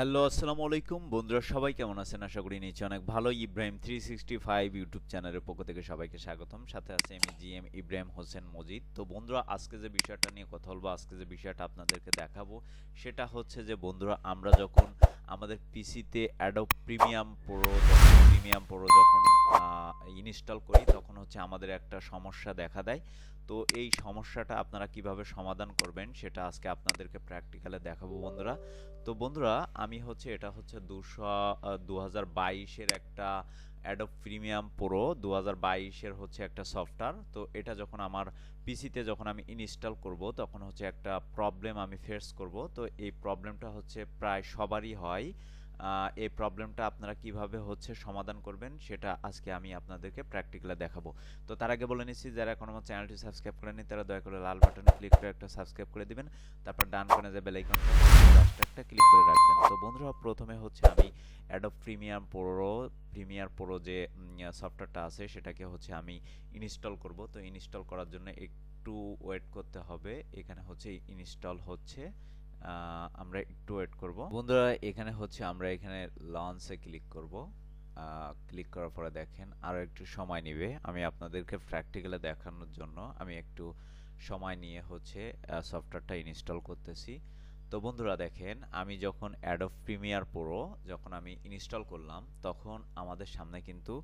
Hello, আসসালামু আলাইকুম। বন্ধুরা, সবাই কেমন আছেন? আশা করি নিচে অনেক ভালো Ibrahim three sixty five YouTube চ্যানেলের পক্ষ থেকে সবাইকে স্বাগতম। সাথে আছে আমি জি এম ইব্রাহিম হোসেন মজিদ। তো বন্ধুরা, আজকে যে বিষয়টা নিয়ে কথা বলব, আজকে যে বিষয়টা আপনাদেরকে দেখাবো, সেটা হচ্ছে যে বন্ধুরা, আমরা যখন আমাদের পিসিতে Adobe premium pro premium pro যখন ইনস্টল করি, তখন হচ্ছে আমাদের একটা সমস্যা দেখা দেয়। তো এই সমস্যাটা আপনারা কীভাবে সমাধান করবেন, সেটা আজকে আপনাদেরকে প্র্যাকটিক্যালে দেখাবো বন্ধুরা। তো বন্ধুরা, আমি হচ্ছে, এটা হচ্ছে দুশো দু হাজার একটা অ্যাডোব প্রিমিয়াম প্রো দু হাজার হচ্ছে একটা সফটওয়্যার। তো এটা যখন আমার পিসিতে যখন আমি ইনস্টল করব, তখন হচ্ছে একটা প্রবলেম আমি ফেস করব। তো এই প্রবলেমটা হচ্ছে প্রায় সবারই হয়। এই প্রবলেমটা আপনারা কীভাবে হচ্ছে সমাধান করবেন সেটা আজকে আমি আপনাদেরকে প্র্যাকটিক্যালে দেখাবো। তো তার আগে বলে নিচ্ছি, যারা এখন আমার চ্যানেলটি সাবস্ক্রাইব করেনি তারা দয়া করে লাল বাটনে ক্লিক করে একটা সাবস্ক্রাইব করে দিবেন, তারপর ডান কোণে যে বেল আইকনটা একটা ক্লিক করে রাখবেন। তো বন্ধুরা, প্রথমে হচ্ছে আমি Adobe premium pro premiere pro যে সফটওয়্যারটা আছে, সেটাকে হচ্ছে আমি ইনস্টল করব। তো ইনস্টল করার জন্য একটু ওয়েট করতে হবে। এখানে হচ্ছে ইনস্টল হচ্ছে আমরা একটু ওয়েট করব। বন্ধুরা, এখানে হচ্ছে আমরা এখানে লঞ্চে ক্লিক করব। ক্লিক করার পরে দেখেন আরও একটু সময় নেবে। আমি আপনাদেরকে প্র্যাকটিক্যালে দেখানোর জন্য আমি একটু সময় নিয়ে হচ্ছে সফটওয়্যারটা ইনস্টল করতেছি। তো বন্ধুরা, দেখেন আমি যখন অ্যাডোব প্রিমিয়ার প্রো যখন আমি ইনস্টল করলাম, তখন আমাদের সামনে কিন্তু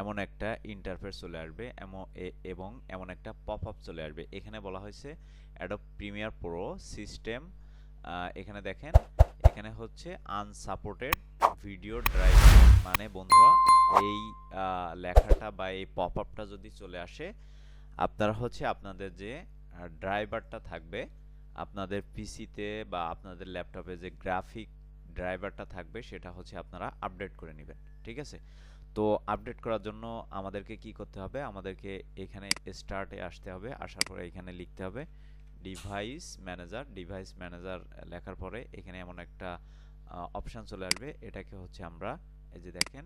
এমন একটা ইন্টারফেস চলে আসবে এবং এমন একটা পপ আপ চলে আসবে। এখানে বলা হয়েছে অ্যাডোব প্রিমিয়ার প্রো সিস্টেম এখানে দেখেন, এখানে হচ্ছে আনসাপোর্টেড ভিডিও ড্রাইভ মানে বন্ধুরা, এই লেখাটা বা এই পপ আপটা যদি চলে আসে, আপনারা হচ্ছে আপনাদের যে ড্রাইভারটা থাকবে, আপনাদের পিসিতে বা আপনাদের ল্যাপটপে যে গ্রাফিক ড্রাইভারটা থাকবে, সেটা হচ্ছে আপনারা আপডেট করে নেবেন, ঠিক আছে? তো আপডেট করার জন্য আমাদেরকে কি করতে হবে? আমাদেরকে এখানে স্টার্টে আসতে হবে, আসার পরে এখানে লিখতে হবে ডিভাইস ম্যানেজার ডিভাইস ম্যানেজার লেখার পরে এখানে এমন একটা অপশান চলে আসবে। এটাকে হচ্ছে আমরা এই যে দেখেন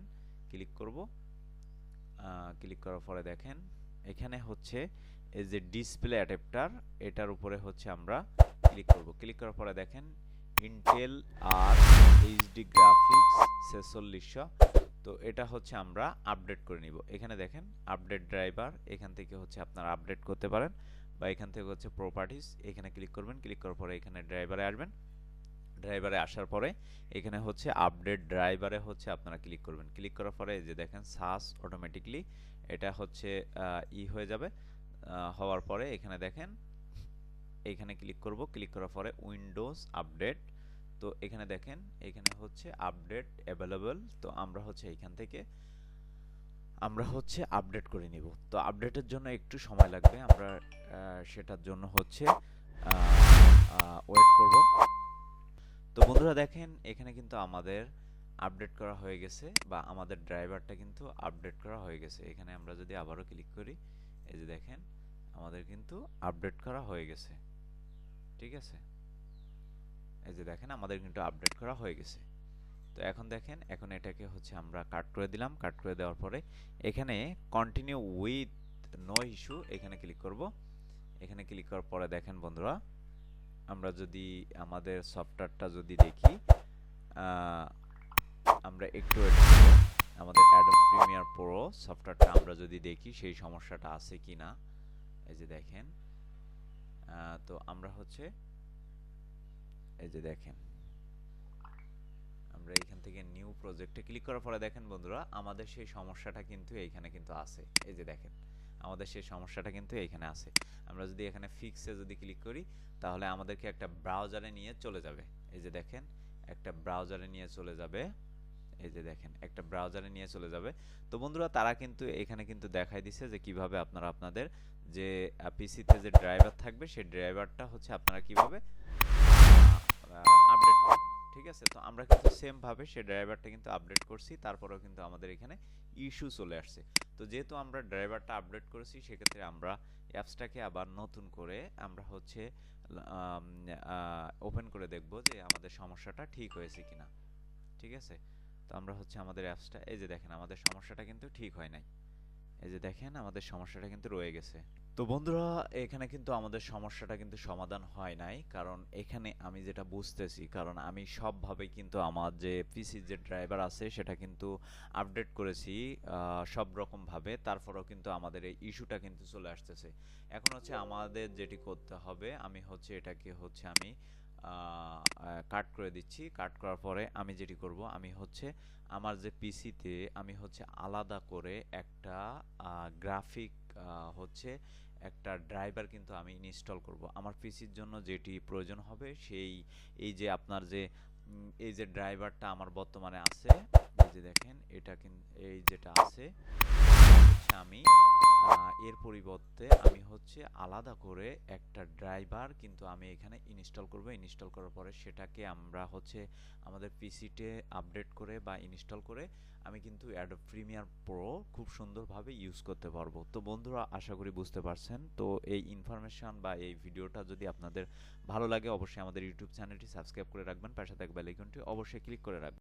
ক্লিক করব। ক্লিক করার পরে দেখেন, এখানে হচ্ছে এই যে ডিসপ্লে অ্যাডাপ্টার এটার উপরে হচ্ছে আমরা ক্লিক করব। ক্লিক করার পরে দেখেন ইন্টেল আর এইচডি গ্রাফিক্স ছেচল্লিশশো। তো এটা হচ্ছে আমরা আপডেট করে নিব। এখানে দেখেন আপডেট ড্রাইভার এখান থেকে হচ্ছে আপনারা আপডেট করতে পারেন। বা এখান থেকে হচ্ছে প্রপার্টিস এখানে ক্লিক করবেন ক্লিক করার পরে এখানে ড্রাইভারে আসবেন। ড্রাইভারে আসার পরে এখানে হচ্ছে আপডেট ড্রাইভারে হচ্ছে আপনারা ক্লিক করবেন। ক্লিক করার পরে যে দেখেন সাস অটোমেটিকলি এটা হচ্ছে ই হয়ে যাবে। হওয়ার পরে এখানে দেখেন, এখানে ক্লিক করব। ক্লিক করার পরে উইন্ডোজ আপডেট তো এখানে দেখেন, এখানে হচ্ছে আপডেট অ্যাভেলেবল তো আমরা হচ্ছে এখান থেকে আমরা হচ্ছে আপডেট করে নিব। তো আপডেটের জন্য একটু সময় লাগবে। আমরা সেটার জন্য হচ্ছে ওয়েট করব। তো বন্ধুরা দেখেন, এখানে কিন্তু আমাদের আপডেট করা হয়ে গেছে বা আমাদের ড্রাইভারটা কিন্তু আপডেট করা হয়ে গেছে। এখানে আমরা যদি আবারও ক্লিক করি, এই যে দেখেন, আমাদের কিন্তু আপডেট করা হয়ে গেছে। ঠিক আছে? এই যে দেখেন, আমাদের কিন্তু আপডেট করা হয়ে গেছে। তো এখন দেখেন, এখন এটাকে হচ্ছে আমরা কাট করে দিলাম। কাট করে দেওয়ার পরে এখানে কন্টিনিউ উইথ নো ইস্যু এখানে ক্লিক করব। এখানে ক্লিক করার পরে দেখেন বন্ধুরা, আমরা যদি আমাদের সফটওয়্যারটা যদি দেখি আমরা একটু আমাদের অ্যাডোব প্রিমিয়ার প্রো সফটওয়্যারটা আমরা যদি দেখি, সেই সমস্যাটা আছে কি না এই যে দেখেন তো আমরা হচ্ছে, এই যে দেখেন। আমরা এখান থেকে নিউ প্রজেক্টে ক্লিক করার পরে দেখেন বন্ধুরা, আমাদের সেই সমস্যাটা কিন্তু এইখানে কিন্তু আছে। এই যে দেখেন, আমাদের সেই সমস্যাটা কিন্তু এইখানে আছে। আমরা যদি এখানে ফিক্সে যদি ক্লিক করি, তাহলে আমাদেরকে একটা ব্রাউজারে নিয়ে চলে যাবে। এই যে দেখেন, একটা ব্রাউজারে নিয়ে চলে যাবে। এই যে দেখেন, একটা ব্রাউজারে নিয়ে চলে যাবে। তো বন্ধুরা, তারা কিন্তু এখানে কিন্তু দেখাই দিছে যে কীভাবে আপনারা আপনাদের যে পিসিতে যে ড্রাইভার থাকবে, সেই ড্রাইভারটা হচ্ছে আপনারা কীভাবে আপডেট ঠিক আছে? তো আমরা কিন্তু সেম ভাবে সেই ড্রাইভারটা কিন্তু আপডেট করছি, তারপরেও কিন্তু আমাদের এখানে ইস্যু চলে আসছে। তো যেহেতু আমরা ড্রাইভারটা আপডেট করেছি, সেক্ষেত্রে আমরা অ্যাপসটাকে আবার নতুন করে আমরা হচ্ছে ওপেন করে দেখব যে আমাদের সমস্যাটা ঠিক হয়েছে কিনা। ঠিক আছে? তো আমরা হচ্ছে আমাদের অ্যাপসটা এই যে দেখেন, আমাদের সমস্যাটা কিন্তু ঠিক হয় নাই। এই যে দেখেন, আমাদের সমস্যাটা কিন্তু রয়ে গেছে। তো বন্ধুরা, এখানে কিন্তু আমাদের সমস্যাটা কিন্তু সমাধান হয় নাই। কারণ এখানে আমি যেটা বুঝতেছি, কারণ আমি সবভাবে কিন্তু আমার যে পিসির যে ড্রাইভার আছে, সেটা কিন্তু আপডেট করেছি সব রকমভাবে। তারপরেও কিন্তু আমাদের এই ইস্যুটা কিন্তু চলে আসতেছে। এখন হচ্ছে আমাদের যেটি করতে হবে, আমি হচ্ছে এটাকে হচ্ছে আমি কাট করে দিচ্ছি। কাট করার পরে আমি যেটি করব, আমি হচ্ছে আমার যে পিসিতে আমি হচ্ছে আলাদা করে একটা গ্রাফিক হচ্ছে একটা ড্রাইভার কিন্তু আমি ইনস্টল করব। আমার পিসির জন্য যেটি প্রয়োজন হবে সেই, এই যে আপনার যে এই যে ড্রাইভারটা আমার বর্তমানে আছে, এই যে দেখেন, এটা কিন্তু এই যেটা আছে হচ্ছে আমি এর পরিবর্তে আমি হচ্ছে আলাদা করে একটা ড্রাইভার কিন্তু আমি এখানে ইনস্টল করব। ইনস্টল করার পরে সেটাকে আমরা হচ্ছে আমাদের পিসিতে আপডেট করে বা ইনস্টল করে আমি কিন্তু অ্যাডোব প্রিমিয়ার প্রো খুব সুন্দরভাবে ইউজ করতে পারব। তো বন্ধুরা, আশা করি বুঝতে পারছেন। তো এই ইনফরমেশন বা এই ভিডিওটা যদি আপনাদের ভালো লাগে, অবশ্যই আমাদের ইউটিউব চ্যানেলটি সাবস্ক্রাইব করে রাখবেন। পাশে থাকা বেল আইকনটি অবশ্যই ক্লিক করে রাখবেন।